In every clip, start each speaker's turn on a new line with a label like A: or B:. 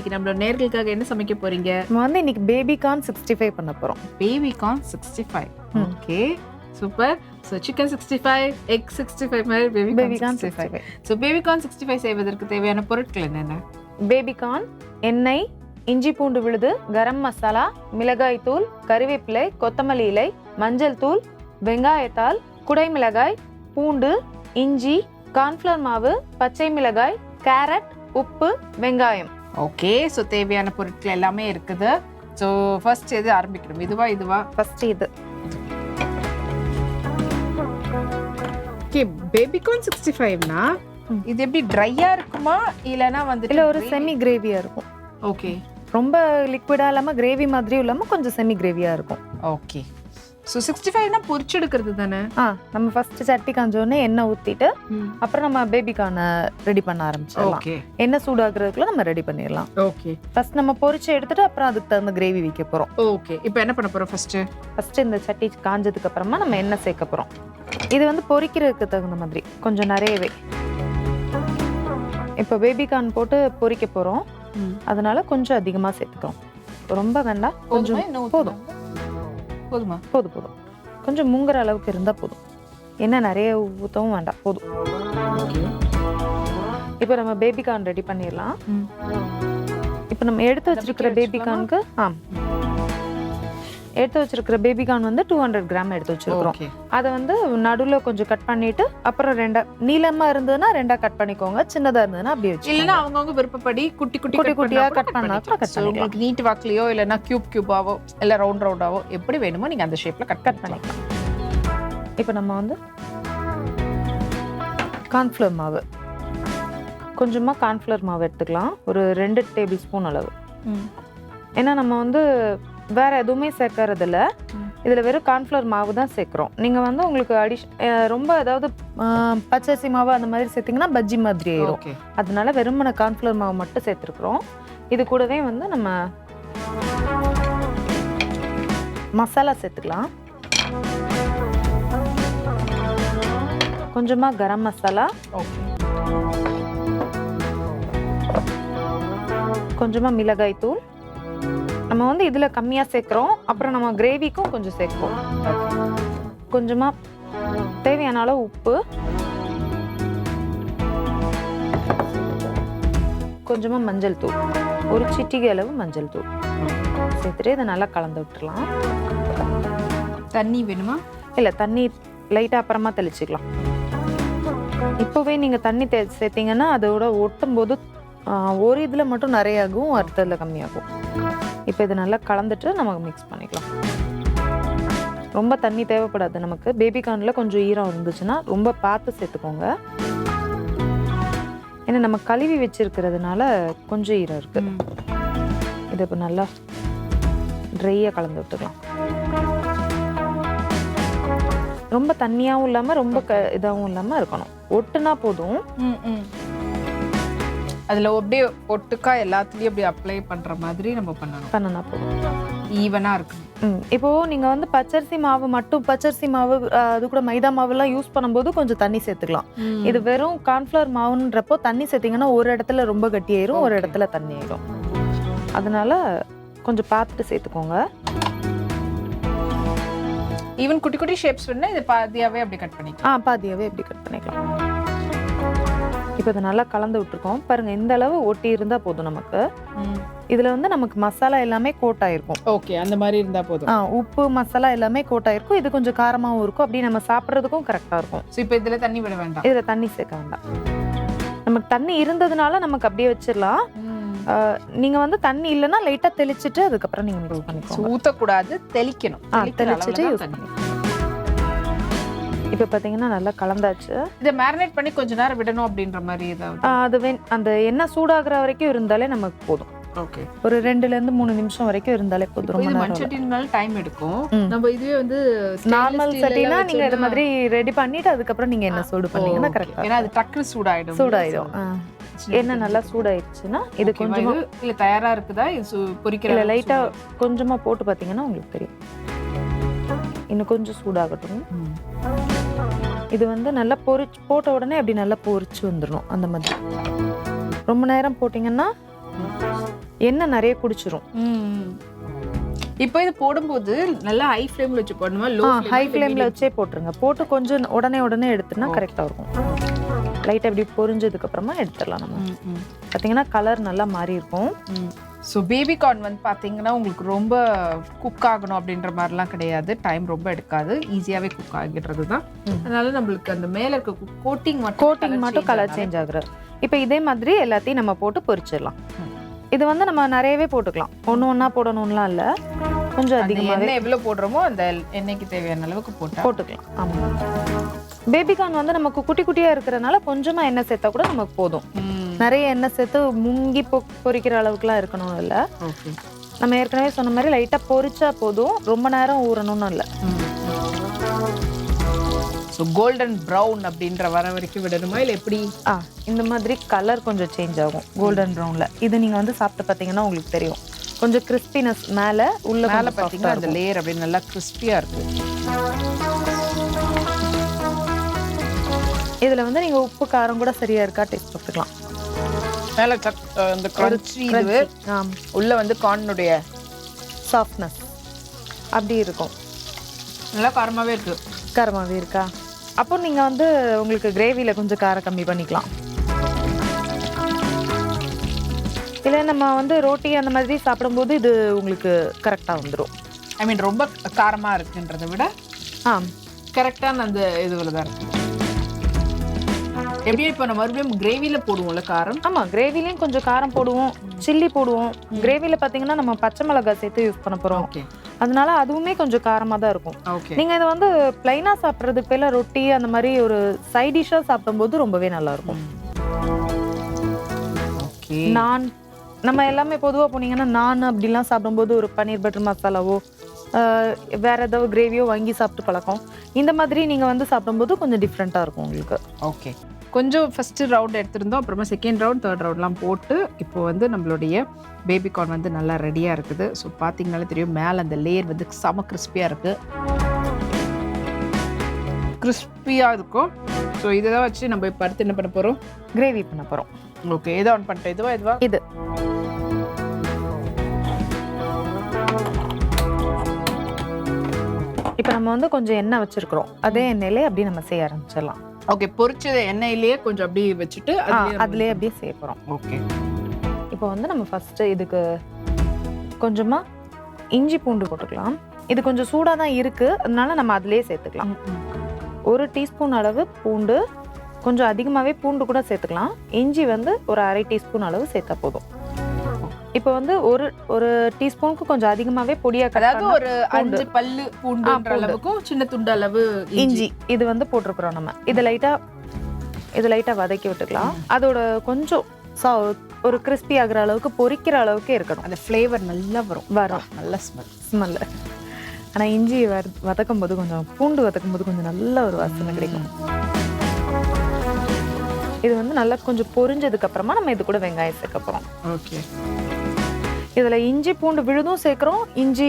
A: இன்னைக்கு நம்மளோட நேர்களுக்காக என்ன சமைக்க போறீங்க?
B: நம்ம வந்து இன்னைக்கு பேபி கார்ன் சிக்ஸ்டி ஃபைவ் பண்ண போறோம்.
A: Baby corn sixty five. Okay super so chicken sixty five egg sixty five மாதிரி baby
B: baby
A: corn sixty five so baby corn sixty five செய்வதற்கு தேவையான பொருட்கள் என்னென்ன?
B: பேபி கார்ன் எண்ணெய் இஞ்சி பூண்டு விழுது கரம் மசாலா மிளகாய் தூள் கறிவேப்பிலை கொத்தமல்லி இலை மஞ்சள் தூள் வெங்காயத்தாள் குடை மிளகாய் பூண்டு இஞ்சி கார்ன்ஃப்ளவர் மாவு பச்சை மிளகாய் கேரட் உப்பு வெங்காயம்.
A: ஓகே ஸோ தேவையான பொருட்கள் எல்லாமே இருக்குது. ஸோ ஃபர்ஸ்ட் எது ஆரம்பிக்கணும்? இதுவா இதுவா?
B: ஃபர்ஸ்ட் இது.
A: ஓகே பேபி கார்ன் சிக்ஸ்டி ஃபைவ்னா. இது எப்படி ட்ரையா இருக்குமா? இல்லைன்னா வந்துட்டு
B: இல்ல ஒரு செமி கிரேவியா இருக்கும்.
A: ஓகே
B: ரொம்ப லிக்விடா இல்லாம கிரேவி மாதிரியும் இல்லாம கொஞ்சம் செமி கிரேவியா இருக்கும்.
A: ஓகே ஸோ சிக்ஸ்டி ஃபைவ்னா பொரிச்செடுக்கிறது தானே?
B: ஆ நம்ம ஃபர்ஸ்ட் சட்டி காஞ்ச உடனே எண்ணெய் ஊத்திட்டு அப்புறம் நம்ம பேபி கார்னை ரெடி பண்ண ஆரம்பிச்சிடலாம்.
A: ஓகே
B: எண்ணெய் சூடாக்குறதுக்குள்ள நம்ம ரெடி பண்ணிடலாம்.
A: ஓகே
B: ஃபர்ஸ்ட் நம்ம பொரிச்சு எடுத்துட்டு அப்புறம் அதுக்கு தகுந்த கிரேவி வைக்க போறோம்.
A: ஓகே இப்போ என்ன பண்ண போறோம் ஃபர்ஸ்ட்
B: ஃபர்ஸ்ட் இந்த சட்டி காஞ்சதுக்கு அப்புறமா நம்ம எண்ணெய் சேர்க்க போறோம். இது வந்து பொரிக்கிறதுக்கு தகுந்த மாதிரி. கொஞ்சம் நிறையவே. இப்போ பேபி கார்ன் போட்டு பொரிக்க போறோம். அதனால கொஞ்சம் அதிகமா சேர்த்துக்கிறோம். ரொம்ப வேண்டாம். கொஞ்சம் போதும்.
A: போதுமா?
B: போதும் போதும் கொஞ்சம் முங்குற அளவுக்கு இருந்தா போதும். என்ன நிறைய ஊற்றவும் வேண்டாம் போதும். இப்போ நம்ம பேபி கார்ன் ரெடி பண்ணிடலாம். இப்போ நம்ம எடுத்து வச்சிருக்கிற பேபி கார்னுக்கு ஆ எடுத்து வச்சிருக்கிற பேபி கார்ன் வந்து டூ ஹண்ட்ரட் கிராம் எடுத்து வச்சிருக்கிறோம். அதை வந்து நடுவில் கொஞ்சம் கட் பண்ணிட்டு அப்புறம் ரெண்டா நீளமா இருந்ததுன்னா ரெண்டா கட் பண்ணிக்கோங்க சின்னதா இருந்ததுன்னா அப்படியே
A: இல்லைன்னா
B: வச்சுக்கோங்க
A: அவங்கவுங்க விருப்பப்படி குட்டி குட்டி
B: குட்டி குட்டியா
A: கூட
B: பண்ணா கூட.
A: உங்களுக்கு நீட் வாக்லயோ இல்லைன்னா கியூப் கியூபாவோ இல்ல ரவுண்ட் ரவுண்டாவோ எப்படி வேணுமோ நீங்க அந்த ஷேப்ல கட்
B: கட் பண்ணிக்கலாம். இப்போ நம்ம வந்து கார்ன்ஃப்ளவர் மாவு. கொஞ்சமாக கார்ன்ஃப்ளவர் மாவு எடுத்துக்கலாம். ஒரு ரெண்டு டேபிள் ஸ்பூன் அளவு ஏன்னா நம்ம வந்து வேற எதுவுமே சேர்க்கறது இல்ல
A: ம்.
B: இதில் வெறும் கார்ன்ஃப்ளவர் மாவு தான் சேர்க்குறோம். நீங்கள் வந்து உங்களுக்கு அடிஷ் ரொம்ப ஏதாவது பச்சரிசி மாவு அந்த மாதிரி சேர்த்தீங்கன்னா பஜ்ஜி மாதிரி ஆயிரும்.
A: ஓகே.
B: அதனால வெறுமன கார்ன்ஃப்ளவர் மாவு மட்டும் சேர்த்துருக்குறோம். இது கூடவே வந்து நம்ம மசாலா சேர்த்துக்கலாம். கொஞ்சமாக கரம் மசாலா. கொஞ்சமாக மிளகாய் தூள். நம்ம வந்து இதில் கம்மியாக சேர்க்குறோம். அப்புறம் நம்ம கிரேவிக்கும் கொஞ்சம் சேர்க்குறோம் கொஞ்சமாக தேவையான அளவு உப்பு. கொஞ்சமாக மஞ்சள் தூள். ஒரு சிட்டிகை அளவு மஞ்சள் தூள். சேர்த்துட்டு இதை நல்லா கலந்து விட்டுறலாம்.
A: தண்ணி வேணுமா?
B: இல்லை தண்ணி லைட்டாக அப்புறமா தெளிச்சுக்கலாம். இப்போவே நீங்கள் தண்ணி தே சேர்த்தீங்கன்னா அதோட ஒட்டும் போது ஒரு இதில் மட்டும் நிறைய ஆகும் அடுத்ததில் கம்மியாகும். இப்போ இதை நல்லா கலந்துட்டு நமக்கு மிக்ஸ் பண்ணிக்கலாம். ரொம்ப தண்ணி தேவைப்படாது நமக்கு. பேபி கார்னில் கொஞ்சம் ஈரம் இருந்துச்சுன்னா ரொம்ப பார்த்து சேர்த்துக்கோங்க. ஏன்னா நம்ம கழுவி வச்சிருக்கிறதுனால கொஞ்சம் ஈரம் இருக்கு. இதை இப்போ நல்லா ட்ரையாக கலந்து விட்டுக்கலாம். ரொம்ப தண்ணியாகவும் இல்லாமல் ரொம்ப க இதாகவும் இல்லாமல் இருக்கணும். ஒட்டுனா போதும்.
A: அதுல அப்படியே ஒட்டுக்கா எல்லாத்துலயும் அப்படியே அப்ளை பண்ற மாதிரி நம்ம பண்ணணும்.
B: பண்ணனா போதும்.
A: ஈவனா இருக்கணும்.
B: இப்போ நீங்கள் வந்து பச்சரிசி மாவு மட்டும் பச்சரிசி மாவு அது கூட மைதா மாவுலாம் யூஸ் பண்ணும்போது கொஞ்சம் தண்ணி சேர்த்துக்கலாம். இது வெறும் கார்ன்ஃப்ளவர் மாவுன்றப்போ தண்ணி சேர்த்தீங்கன்னா ஒரு இடத்துல ரொம்ப கட்டியாயிரும் ஒரு. இடத்துல தண்ணி ஆயிரும். அதனால கொஞ்சம் பார்த்துட்டு சேர்த்துக்கோங்க.
A: ஈவன் குட்டி குட்டி ஷேப்ஸ் வேணா இது பாதியாவே அப்படி கட் பண்ணிக்கலாம்.
B: ஆ பாதியாவே இப்படி கட் பண்ணிக்கலாம். இப்போ இதை நல்லா கலந்து விட்டுருக்கோம். பாருங்க இந்த அளவு ஒட்டி இருந்தா போதும் நமக்கு. இதுல வந்து நமக்கு மசாலா எல்லாமே கோட் ஆயிருக்கும்
A: ஓகே அந்த மாதிரி இருந்தா போதும்.
B: ஆ உப்பு மசாலா எல்லாமே கோட் ஆயிருக்கும் இது கொஞ்சம் காரமாவும் இருக்கும். அப்படி நம்ம சாப்பிட்றதுக்கும் கரெக்டா இருக்கும்.
A: ஸோ இப்போ இதுல தண்ணி விட வேண்டாம்.
B: இதுல தண்ணி சேர்க்க வேண்டாம். நமக்கு தண்ணி இருந்ததுனால நமக்கு அப்படியே வச்சிடலாம். ஆ, நீங்க வந்து தண்ணி இல்லைன்னா லைட்டா தெளிச்சிட்டு அதுக்கப்புறம் நீங்க மிக்ஸ் பண்ணிக்கோங்க.
A: ஊத்தக்கூடாது தெளிக்கணும்.
B: தெளிச்சிட்டு யூஸ்
A: தண்ணி.
B: இப்போ பாத்தீங்கன்னா நல்லா கலந்தாச்சு.
A: இதை மேரினேட் பண்ணி கொஞ்ச நேரம் விடணும் அப்படின்ற மாதிரி ஏதாவது?
B: அது வென் அந்த எண்ணெய் சூடாகிற வரைக்கும் இருந்தாலே நமக்கு போதும்.
A: ஓகே.
B: ஒரு ரெண்டுல இருந்து மூணு நிமிஷம் வரைக்கும் இருந்தாலே போதும் ரொம்ப
A: மண். சட்டினால டைம் எடுக்கும். நம்ம இதுவே வந்து
B: நார்மல் சட்டினா நீங்க இது மாதிரி ரெடி பண்ணிட்டு அதுக்கப்புறம் நீங்க என்ன சூடு பண்ணீங்கன்னா கரெக்டா
A: ஏன்னா அது டக்குனு சூடாயிடும்.
B: சூடாயிடும். எண்ணெய் நல்லா சூடாயிடுச்சுன்னா இது கொஞ்சமா
A: இல்ல தயாரா இருக்குதா? இது பொரிக்கிற
B: இல்ல லைட்டா கொஞ்சமா போட்டு பாத்தீங்கன்னா உங்களுக்கு தெரியும். இன்னும் கொஞ்சம் சூடாகட்டும். இது வந்து நல்லா பொரிச்சு போட்ட உடனே அப்படி நல்லா பொரிச்சு வந்துடணும் அந்த மாதிரி. ரொம்ப நேரம் போட்டிங்கன்னா எண்ணெய் நிறைய குடிச்சிரும்.
A: இப்போ இது போடும்போது நல்லா ஹை ஃப்ளேம்ல வச்சு போடணுமா? லோ
B: ஹை ஃப்ளேம்ல வச்சே போட்டுருங்க. போட்டு கொஞ்சம் உடனே உடனே எடுத்துனா கரெக்டா இருக்கும். லைட்டா இப்படி பொரிஞ்சதுக்கு அப்புறமா எடுத்துடலாம் நம்ம. பாத்தீங்கன்னா கலர் நல்லா மாறி இருக்கும்
A: ஸோ பேபி கார்ன் வந்து பார்த்தீங்கன்னா உங்களுக்கு ரொம்ப குக் ஆகணும் அப்படின்ற மாதிரிலாம் கிடையாது. டைம் ரொம்ப எடுக்காது. ஈஸியாகவே குக் ஆகிடுறது தான். அதனால நம்மளுக்கு அந்த மேலே இருக்க கோட்டிங் மட்டும்
B: கோட்டிங் மட்டும் கலர் சேஞ்ச் ஆகுற இப்போ இதே மாதிரி எல்லாத்தையும் நம்ம போட்டு பொரிச்சிடலாம். இது வந்து நம்ம நிறையவே போட்டுக்கலாம். ஒன்று ஒன்றா போடணும்லாம் இல்லை. கொஞ்சம்
A: எண்ணெய் எவ்வளோ போடுறோமோ அந்த எண்ணெய்க்கு தேவையான அளவுக்கு போட்டா
B: போட்டுக்கலாம். ஆமாம் பேபிகார்ன் வந்து நமக்கு குட்டி குட்டியாக இருக்கிறனால கொஞ்சமாக எண்ணெய் சேர்த்தா கூட நமக்கு போதும். நிறைய எண்ணெய் சேர்த்து முங்கி பொ பொரிக்கிற அளவுக்குலாம் இருக்கணும் இல்லை நம்ம ஏற்கனவே சொன்ன மாதிரி லைட்டாக பொரிச்சா போதும். ரொம்ப நேரம் ஊறணும்னு இல்லை.
A: ஸோ கோல்டன் ப்ரௌன் அப்படின்ற வர வரைக்கும் விடணுமா? இல்லை எப்படி?
B: ஆ இந்த மாதிரி கலர் கொஞ்சம் சேஞ்ச் ஆகும் கோல்டன் ப்ரௌனில் இது நீங்கள் வந்து சாப்பிட்டு பார்த்தீங்கன்னா உங்களுக்கு தெரியும். கொஞ்சம் கிறிஸ்பினஸ் மேலே உள்ள
A: மேலே பார்த்தீங்கன்னா அந்த லேயர் அப்படியே நல்லா கிறிஸ்பியாக இருக்கு.
B: இருக்கும். இதுல வந்து நீங்க உப்பு காரம் கூட சரியா இருக்கா டேஸ்ட் பார்த்துக்கலாம்.
A: மேலே அந்த கிரன்ச்சி இது
B: ஆம்.
A: உள்ள வந்து கார்னுடைய
B: சாஃப்ட்னஸ் அப்படி இருக்கும்.
A: நல்லா காரமாவே இருக்கு.
B: காரமாவே இருக்கா? அப்போ நீங்க வந்து உங்களுக்கு கிரேவில கொஞ்சம் காரம் கம்மி பண்ணிக்கலாம். இல்லை நம்ம வந்து ரோட்டி அந்த மாதிரி சாப்பிடும்போது இது உங்களுக்கு கரெக்டாக வந்துடும்
A: ஐ மீன் ரொம்ப காரமா இருக்குன்றதை விட
B: ஆ
A: கரெக்டான அந்த இதுவில் தான் இருக்கு. எப்படியும் இப்போ நம்ம மறுபடியும் கிரேவில போடுவோம்ல காரம்?
B: ஆமாம் கிரேவிலையும் கொஞ்சம் காரம் போடுவோம் சில்லி போடுவோம். கிரேவியில் பார்த்தீங்கன்னா நம்ம பச்சை மிளகாய் சேர்த்து யூஸ் பண்ண போகிறோம் அதனால அதுவுமே கொஞ்சம் காரமாக தான் இருக்கும்.
A: ஓகே.
B: நீங்க இதை வந்து பிளைனா சாப்பிட்றதுக்கு பேல ரொட்டி அந்த மாதிரி ஒரு சைட் டிஷ்ஷாக சாப்பிடும்போது ரொம்பவே நல்லா இருக்கும்.
A: ஓகே.
B: நான் நம்ம எல்லாமே பொதுவா போனீங்கன்னா நான் அப்படிலாம் சாப்பிடும்போது ஒரு பன்னீர் பட்டர் மசாலாவோ வேற ஏதாவது கிரேவியோ வாங்கி சாப்பிட்டு பழக்கம். இந்த மாதிரி நீங்க வந்து சாப்பிடும்போது கொஞ்சம் டிஃப்ரெண்ட்டாக இருக்கும் உங்களுக்கு.
A: ஓகே. கொஞ்சம் ஃபர்ஸ்ட் ரவுண்ட் எடுத்திருந்தோம் அப்புறமா செகண்ட் ரவுண்ட் தேர்ட் ரவுண்ட்லாம் போட்டு இப்போ வந்து நம்மளுடைய பேபி கார்ன் வந்து நல்லா ரெடியாக இருக்குது. ஸோ பார்த்தீங்கனாலே தெரியும் மேலே அந்த லேயர் வந்து செம கிறிஸ்பியாக இருக்குது கிறிஸ்பியாக இருக்கும். ஸோ இதை தான் வச்சு நம்ம இப்போ அடுத்து என்ன பண்ண போகிறோம்
B: கிரேவி பண்ண போறோம்.
A: ஓகே எதை ஆன் பண்ணிட்டேன் இதுவா இதுவா?
B: இது. இப்போ நம்ம வந்து கொஞ்சம் எண்ணெய் வச்சிருக்கிறோம். அதே எண்ணெயிலே அப்படியே நம்ம செய்ய ஆரம்பிச்சிடலாம்.
A: ஓகே பொரிச்சத எண்ணெயிலேயே கொஞ்சம் அப்படியே வச்சுட்டு
B: அதுலயே அப்படியே செய்ய போறோம்.
A: ஓகே
B: இப்போ வந்து நம்ம ஃபர்ஸ்ட் இதுக்கு கொஞ்சமா இஞ்சி பூண்டு போட்டுக்கலாம். இது கொஞ்சம் சூடாக தான் இருக்கு. அதனால நம்ம அதிலே சேர்த்துக்கலாம். ஒரு டீஸ்பூன் அளவு பூண்டு கொஞ்சம் அதிகமாகவே பூண்டு கூட சேர்த்துக்கலாம். இஞ்சி வந்து ஒரு அரை டீஸ்பூன் அளவு சேர்த்தா போதும். இப்போ வந்து ஒரு ஒரு டீஸ்பூனுக்கு கொஞ்சம் அதிகமாகவே பொடியாக
A: அதாவது ஒரு அஞ்சு பல்லு பூண்டுன்ற
B: பூண்டு.
A: அளவுக்கும் சின்ன துண்டு அளவு
B: இஞ்சி. இது வந்து போட்டிருக்கிறோம் நம்ம. இது லைட்டாக இது லைட்டாக வதக்கி விட்டுக்கலாம். அதோட கொஞ்சம் சா ஒரு கிறிஸ்பி ஆகுற அளவுக்கு பொரிக்கிற அளவுக்கு இருக்கணும்.
A: அந்த ஃப்ளேவர் நல்லா வரும்.
B: வரும்.
A: நல்ல ஸ்மெல்
B: ஸ்மெல்லு ஆனால் இஞ்சி வத வதக்கும் போது கொஞ்சம் பூண்டு வதக்கும் போது கொஞ்சம் நல்ல ஒரு வாசனை கிடைக்கும். இது வந்து நல்லா கொஞ்சம் பொரிஞ்சதுக்கு அப்புறமா நம்ம இது கூட வெங்காயம் சேர்க்க போகிறோம்
A: ஓகே.
B: இதில் இஞ்சி பூண்டு விழுதும் சேர்க்குறோம் இஞ்சி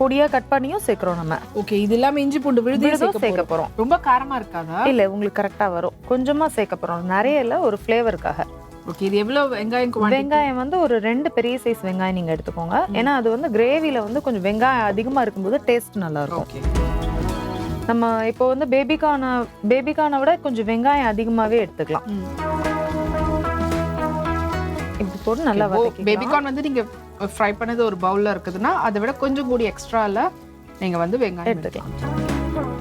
B: பொடியாக கட் பண்ணியும் சேர்க்குறோம் நம்ம.
A: ஓகே இது இல்லாம இஞ்சி பூண்டு விழுது
B: விழுதும்
A: சேர்க்க போறோம். ரொம்ப காரமா இருக்காதா?
B: இல்லை உங்களுக்கு கரெக்டாக வரும். கொஞ்சமாக சேர்க்க போகிறோம் நிறைய இல்லை ஒரு ஃப்ளேவருக்காக
A: ஓகே இது எவ்வளவு வெங்காயம்?
B: வெங்காயம் வந்து ஒரு ரெண்டு பெரிய சைஸ் வெங்காயம் நீங்கள் எடுத்துக்கோங்க. ஏன்னா அது வந்து கிரேவியில் வந்து கொஞ்சம் வெங்காயம் அதிகமாக இருக்கும்போது டேஸ்ட் நல்லா இருக்கும் நம்ம இப்போ வந்து பேபிக்கான பேபிக்கான விட கொஞ்சம் வெங்காயம் அதிகமாகவே எடுத்துக்கலாம். இப்படி போட்டு நல்லா
A: பேபிகார்ன் வந்து நீங்க ஃப்ரை பண்ணது ஒரு பவுல்ல இருக்குதுன்னா அதை விட கொஞ்சம் கூடி எக்ஸ்ட்ரால நீங்க வந்து வெங்காயம்
B: எடுத்துக்கலாம்.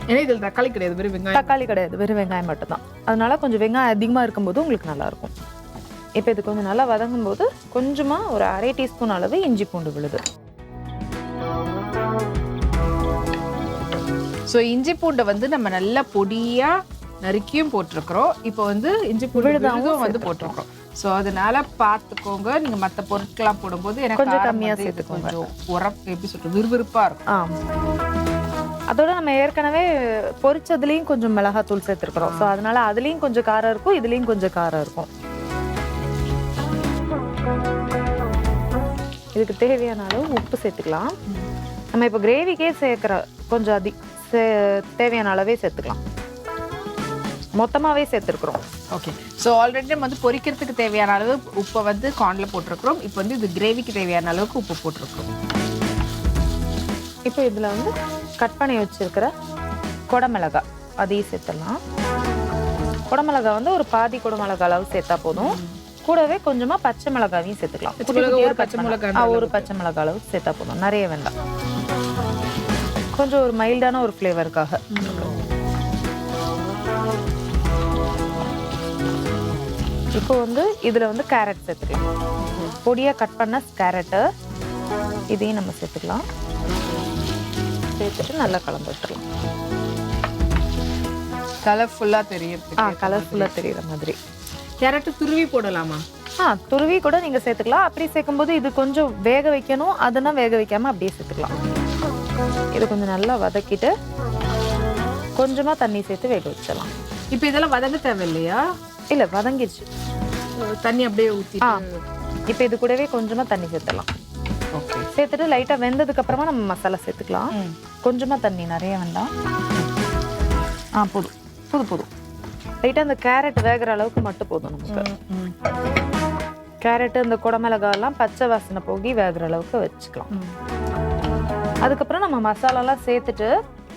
A: ஏன்னா இதுல தக்காளி கிடையாது வெறும் வெங்காயம்.
B: தக்காளி கிடையாது வெறும் வெங்காயம் மட்டும்தான். அதனால கொஞ்சம் வெங்காயம் அதிகமாக இருக்கும்போது உங்களுக்கு நல்லா இருக்கும் இப்போ இது கொஞ்சம் நல்லா வதங்கும் போது கொஞ்சமாக ஒரு அரை டீஸ்பூன் அளவு இஞ்சி பூண்டு விழுது.
A: ஸோ இஞ்சி பூண்டை வந்து நம்ம நல்லா பொடியா நறுக்கியும் போட்டிருக்கிறோம். இப்போ வந்து இஞ்சி பூண்டு
B: விழுதாவும்
A: விழுதும் வந்து போட்டிருக்கிறோம். ஸோ அதனால பார்த்துக்கோங்க. நீங்க மற்ற பொருட்கள்லாம் போடும்போது எனக்கு
B: கொஞ்சம்
A: காரம்
B: கம்மியா
A: வந்து இது
B: சேர்த்துக்கோங்க.
A: கொஞ்சம் உரப்பு எப்படி சொல்றது விறுவிறுப்பா இருக்கும்.
B: ஆ அதோட நம்ம ஏற்கனவே பொரிச்சதுலேயும் கொஞ்சம் மிளகாத்தூள் சேர்த்துருக்குறோம். ஸோ அதனால அதுலேயும் கொஞ்சம் காரம் இருக்கும் இதுலேயும் கொஞ்சம் காரம் இருக்கும். இதுக்கு தேவையான அளவு உப்பு சேர்த்துக்கலாம். நம்ம இப்போ கிரேவிக்கே சேர்க்குற கொஞ்சம் அதி தேவையான அளவே சேர்த்துக்கலாம். மொத்தமாகவே சேர்த்துருக்குறோம்.
A: ஓகே ஸோ ஆல்ரெடி நம்ம வந்து பொரிக்கிறதுக்கு தேவையான அளவு உப்பை வந்து கார்னில் போட்டிருக்கிறோம். இப்போ வந்து இது கிரேவிக்கு தேவையான அளவுக்கு உப்பு போட்டிருக்கிறோம்.
B: இப்போ இதில் வந்து கட் பண்ணி வச்சிருக்கிற குடமிளகா அதையும் சேர்த்துடலாம். குடமிளகா வந்து ஒரு பாதி குடமிளகா அளவு சேர்த்தா போதும். கூடவே கொஞ்சமா பச்சை மிளகாவையும் சேர்த்துக்கலாம்.
A: பச்சை
B: குட்டியா
A: ஒரு பச்சை
B: ஒரு மிளகாய் அளவு சேர்த்தா போதும். நிறைய வேண்டாம். கொஞ்சம் ஒரு மைல்டான ஒரு ஃப்ளேவருக்காக இப்போ வந்து இதுல வந்து கேரட் சேர்த்துக்கலாம் பொடியா கட் பண்ண கேரட்டு இதையும் நம்ம சேர்த்துக்கலாம். சேர்த்துட்டு நல்லா கலந்து விட்டுறலாம்.
A: கலர்ஃபுல்லாக தெரியும்
B: ஆ கலர்ஃபுல்லாக தெரியுற மாதிரி.
A: கேரட்டு துருவி போடலாமா?
B: ஆ துருவி கூட நீங்க சேர்த்துக்கலாம். அப்படி சேர்க்கும்போது இது கொஞ்சம் வேக வைக்கணும். அதெல்லாம் வேக வைக்காம அப்படியே சேர்த்துக்கலாம். இது கொஞ்சம் நல்லா வதக்கிட்டு கொஞ்சமா தண்ணி சேர்த்து வேக வச்சிடலாம்.
A: இப்போ இதெல்லாம் வதங்க தேவையில்லையா?
B: இல்ல வதங்கிடுச்சு
A: தண்ணி அப்படியே ஊற்றி
B: இப்போ இது கூடவே கொஞ்சமா தண்ணி சேர்த்துடலாம்.
A: ஓகே.
B: சேர்த்துட்டு லைட்டா வெந்ததுக்கு அப்புறமா நம்ம மசாலா சேர்த்துக்கலாம். கொஞ்சமா தண்ணி நிறைய வேண்டாம். ஆ போதும். போதும் போதும். லைட்டா அந்த கேரட் வேகிற அளவுக்கு மட்டும் போதும் நமக்கு. கேரட் இந்த குடமிளகாய் எல்லாம் பச்சை வாசனை போகி வேகிற அளவுக்கு வச்சுக்கலாம். அதுக்கப்புறம் நம்ம மசாலாலாம் சேர்த்துட்டு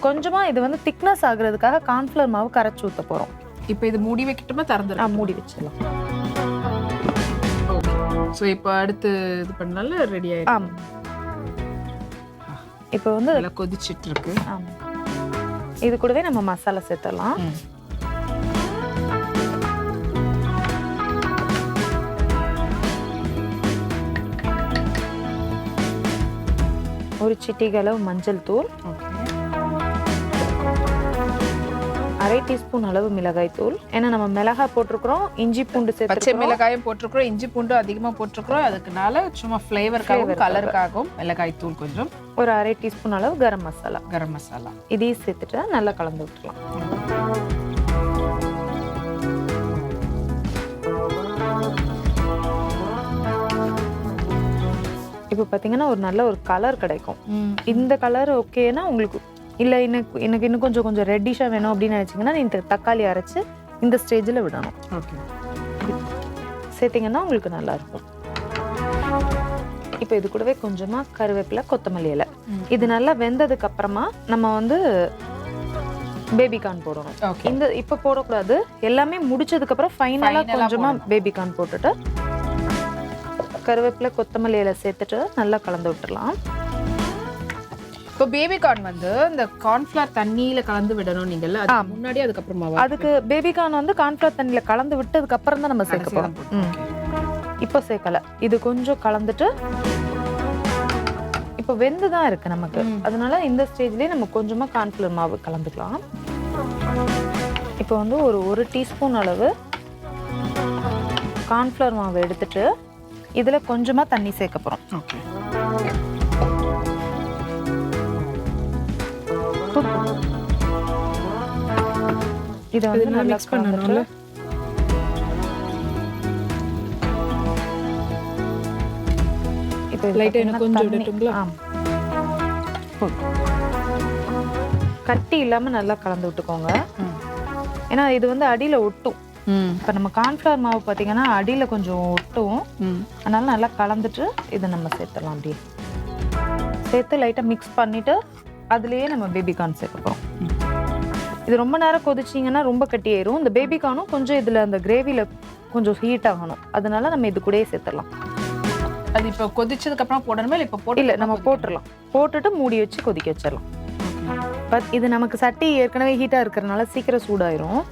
B: கொஞ்சமா இது வந்து திக்னஸ் ஆகுறதுக்காக கார்ன்ஃப்ளவர் மாவு கரைச்சி ஊத்த போறோம்.
A: இப்போ இது மூடி வைக்கட்டுமா? திறந்துடும்
B: நான் மூடி வச்சிடலாம்.
A: ஸோ இப்போ அடுத்து இது பண்ணால ரெடி ஆயிடும்
B: இப்போ வந்து
A: நல்லா கொதிச்சிட்டு இருக்கு.
B: இது கூடவே நம்ம மசாலா சேர்த்துடலாம்.
A: ம்.
B: ஒரு சிட்டிகை அளவு மஞ்சள் தூள்.
A: ஓகே
B: அரை டீஸ்பூன் அளவு மிளகாய் தூள். ஏன்னா நம்ம மிளகாய் போட்டிருக்கிறோம் இஞ்சி பூண்டு
A: பச்சை
B: சேர்த்து
A: மிளகாயும் போட்டிருக்கிறோம் இஞ்சி பூண்டும் அதிகமா போட்டிருக்கிறோம். அதுக்குனால சும்மா ஃப்ளேவருக்காகவும். கலருக்காகவும் மிளகாய் தூள் கொஞ்சம்.
B: ஒரு அரை டீஸ்பூன் அளவு கரம் மசாலா.
A: கரம் மசாலா.
B: இதையும் சேர்த்துட்டு நல்லா கலந்து விட்டுலாம் இப்போ பார்த்தீங்கன்னா ஒரு நல்ல ஒரு கலர் கிடைக்கும். இந்த கலர் ஓகேனா உங்களுக்கு இல்லை எனக்கு எனக்கு இன்னும் கொஞ்சம் கொஞ்சம் ரெட்டிஷாக வேணும் அப்படின்னு நினச்சிங்கன்னா இந்த தக்காளி அரைச்சு இந்த ஸ்டேஜில் விடணும்.
A: ஓகே.
B: சேர்த்திங்கன்னா உங்களுக்கு நல்லா இருக்கும். இப்போ இது கூடவே கொஞ்சமாக கருவேப்பிலை கொத்தமல்லி இலை. இது நல்லா வெந்ததுக்கு அப்புறமா நம்ம வந்து பேபி கார்ன் போடணும்.
A: ஓகே.
B: இந்த இப்போ போடக்கூடாது. எல்லாமே முடிச்சதுக்கு அப்புறம் ஃபைனலாக
A: Final-ஆ
B: கொஞ்சமா
A: போடணும்.
B: பேபி கார்ன் போட்டுட்டு கருவேப்பிலை கொத்தமல்லி இலை சேர்த்துட்டு நல்லா கலந்து விட்டுறலாம்
A: இப்போ பேபி கார்ன் வந்து இந்த கார்ன்ஃபிளவர் தண்ணியில கலந்து விடணும்
B: ஆமா.
A: முன்னாடி அதுக்கப்புறமா
B: அதுக்கு பேபி கார்ன் வந்து கார்ன்ஃபிளவர் தண்ணியில கலந்து விட்டதுக்கு அப்புறம் தான் நம்ம சேர்க்க போறோம். ம். இப்போ சேர்க்கல. இது கொஞ்சம் கலந்துட்டு இப்போ வெந்து தான் இருக்கு நமக்கு. அதனால இந்த ஸ்டேஜ்லயே நம்ம கொஞ்சமா கார்ன்ஃபிளவர் மாவு கலந்துக்கலாம். இப்போ வந்து ஒரு ஒரு டீஸ்பூன் அளவு கார்ன்ஃபிளவர் மாவு எடுத்துட்டு இதுல கொஞ்சமா தண்ணி சேர்க்க போறோம். இதை வந்து
A: நல்லா mix பண்ணணும்ல?
B: இப்போ
A: இன்னும்
B: பார்த்தீங்கன்னா
A: கொஞ்சம் விடட்டுங்களா?
B: கட்டி இல்லாம நல்லா கலந்து விட்டுக்கோங்க. ஏன்னா இது வந்து அடியில ஒட்டும்.
A: ம்.
B: இப்போ நம்ம கார்ன்ஃப்ளவர் மாவு பார்த்தீங்கன்னா அடியில கொஞ்சம் ஒட்டும்.
A: ம்.
B: அதனால நல்லா கலந்துட்டு இதை நம்ம சேர்த்துடலாம் அப்படியே. சேர்த்து லைட்டாக மிக்ஸ் பண்ணிட்டு அதுலயே நம்ம பேபி கார்ன் சேர்க்க இது ரொம்ப நேரம் கொதிச்சிங்கன்னா ரொம்ப கட்டியாயிரும். இந்த பேபி கார்னும் கொஞ்சம் இதுல அந்த கிரேவில கொஞ்சம் ஹீட் ஆகணும். அதனால நம்ம இது கூடயே சேர்த்துடலாம்.
A: அது இப்போ கொதிச்சதுக்கு அப்புறம் போடணுமா? இல்லை இப்போ போட்டு
B: இல்ல நம்ம போட்டுடலாம். போட்டுட்டு மூடி வச்சு கொதிக்க வச்சிடலாம். பட் இது நமக்கு சட்டி ஏற்கனவே ஹீட்டா இருக்கிறதுனால சீக்கிரம் சூடாயிரும்.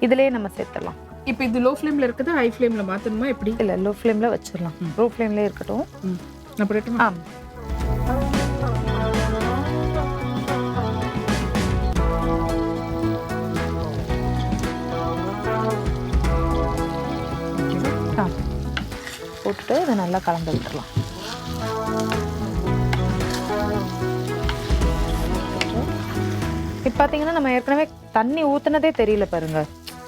B: இதுலயே நம்ம சேர்த்துடலாம்.
A: இப்போ இது லோ ஃப்ளேம்ல இருக்குது ஹை ஃப்ளேம்ல மாத்தணுமா? எப்படி?
B: இல்ல லோ ஃப்ளேம்ல வச்சிடலாம். லோ ஃப்ளேம்ல இருக்கட்டும். ஆ. போட்டுட்டு இதை நல்லா கலந்து விட்டுறலாம். இப்போ பார்த்தீங்கன்னா நம்ம ஏற்கனவே தண்ணி ஊத்துனதே தெரியல பாருங்க.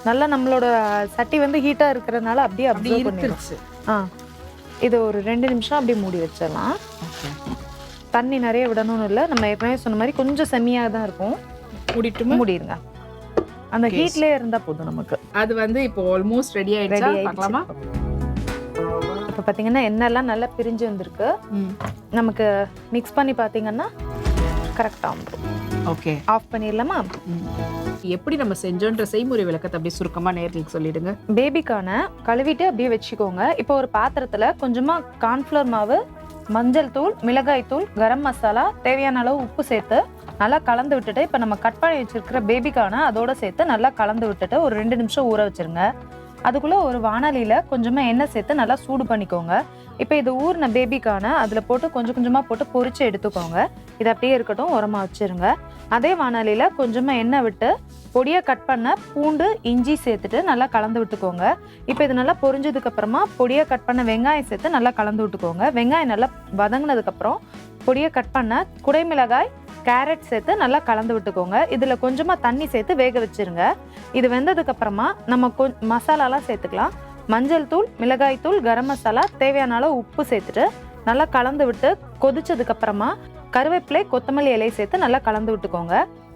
B: நல்லா நம்மளோட சட்டி வந்து ஹீட்டா இருக்கிறதுனால அப்படியே
A: அப்படி
B: அப்சர்வ் பண்ணிடும்
A: இருந்துருச்சு.
B: ஆ. இது ஒரு ரெண்டு நிமிஷம் அப்படியே மூடி வச்சிடலாம். தண்ணி நிறைய விடணும்னு இல்லை. நம்ம ஏற்கனவே சொன்ன மாதிரி கொஞ்சம் செம்மியாக தான் இருக்கும்.
A: மூடிட்டுமா?
B: மூடிடுங்க. அந்த. ஹீட்லயே இருந்தா போதும் நமக்கு.
A: அது வந்து இப்போ ஆல்மோஸ்ட் ரெடி ஆயிடுச்சா. பார்க்கலாமா?
B: இப்போ பார்த்தீங்கன்னா எண்ணெய்லாம் நல்லா பிரிஞ்சு வந்திருக்கு. நமக்கு மிக்ஸ் பண்ணி பார்த்தீங்கன்னா கரெக்டாக வந்துடும்
A: ஓகே.
B: ஆஃப் பண்ணிடலாமா?
A: எப்படி நம்ம செஞ்சோன்ற செய்முறை விளக்கத்தை அப்படியே சுருக்கமா நேர்களுக்கு சொல்லிடுங்க.
B: பேபிக்கான கழுவிட்டு அப்படியே வச்சுக்கோங்க. இப்போ ஒரு பாத்திரத்தில் கொஞ்சமாக கார்ன்ஃப்ளவர் மாவு மஞ்சள் தூள் மிளகாய் தூள் கரம் மசாலா தேவையான அளவு உப்பு சேர்த்து நல்லா கலந்து விட்டுட்டு இப்போ நம்ம கட் பண்ணி வச்சிருக்கிற பேபிக்கான அதோட சேர்த்து நல்லா கலந்து விட்டுட்டு ஒரு ரெண்டு நிமிஷம் ஊற வச்சிருங்க. அதுக்குள்ளே ஒரு வாணலியில கொஞ்சமாக எண்ணெய் சேர்த்து நல்லா சூடு பண்ணிக்கோங்க. இப்போ இது ஊறின பேபிக்கான அதில் போட்டு கொஞ்சம் கொஞ்சமாக போட்டு பொறிச்சு எடுத்துக்கோங்க. இது அப்படியே இருக்கட்டும் உரமாக வச்சிருங்க. அதே வாணலியில கொஞ்சமாக எண்ணெய் விட்டு பொடியை கட் பண்ண பூண்டு இஞ்சி சேர்த்துட்டு நல்லா கலந்து விட்டுக்கோங்க. இப்போ இது நல்லா பொரிஞ்சதுக்கப்புறமா பொடியை கட் பண்ண வெங்காயம் சேர்த்து நல்லா கலந்து விட்டுக்கோங்க. வெங்காயம் நல்லா வதங்கினதுக்கப்புறம் பொடியை கட் பண்ண குடைமிளகாய் கேரட் சேர்த்து நல்லா கலந்து விட்டுக்கோங்க. இதில் கொஞ்சமாக தண்ணி சேர்த்து வேக வச்சிருங்க. இது வெந்ததுக்கப்புறமா நம்ம கொ மசாலாலாம் சேர்த்துக்கலாம். மஞ்சள் தூள் மிளகாய் தூள் கரம் மசாலா தேவையான அளவு உப்பு சேர்த்துட்டு நல்லா கலந்து விட்டு கொதிச்சதுக்கப்புறமா கருவேப்பிலை கொத்தமல்லி இலை சேர்த்து நல்லா கலந்து விட்டுக்கோங்க.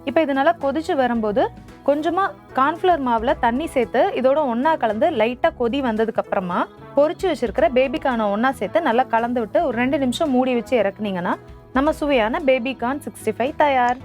B: இப்போ இது நல்லா கொதிச்சு வரும்போது கொஞ்சமாக கார்ன்ஃப்ளவர் மாவில் தண்ணி சேர்த்து இதோட ஒன்றா கலந்து லைட்டாக கொதி வந்ததுக்கப்புறமா பொறிச்சு வச்சுருக்கிற பேபிக்கானை ஒன்றா சேர்த்து நல்லா கலந்து விட்டு ஒரு ரெண்டு நிமிஷம் மூடி வச்சு இறக்குனீங்கன்னா நம்ம சுவையான பேபிகார்ன் சிக்ஸ்டி ஃபைவ் தயார்.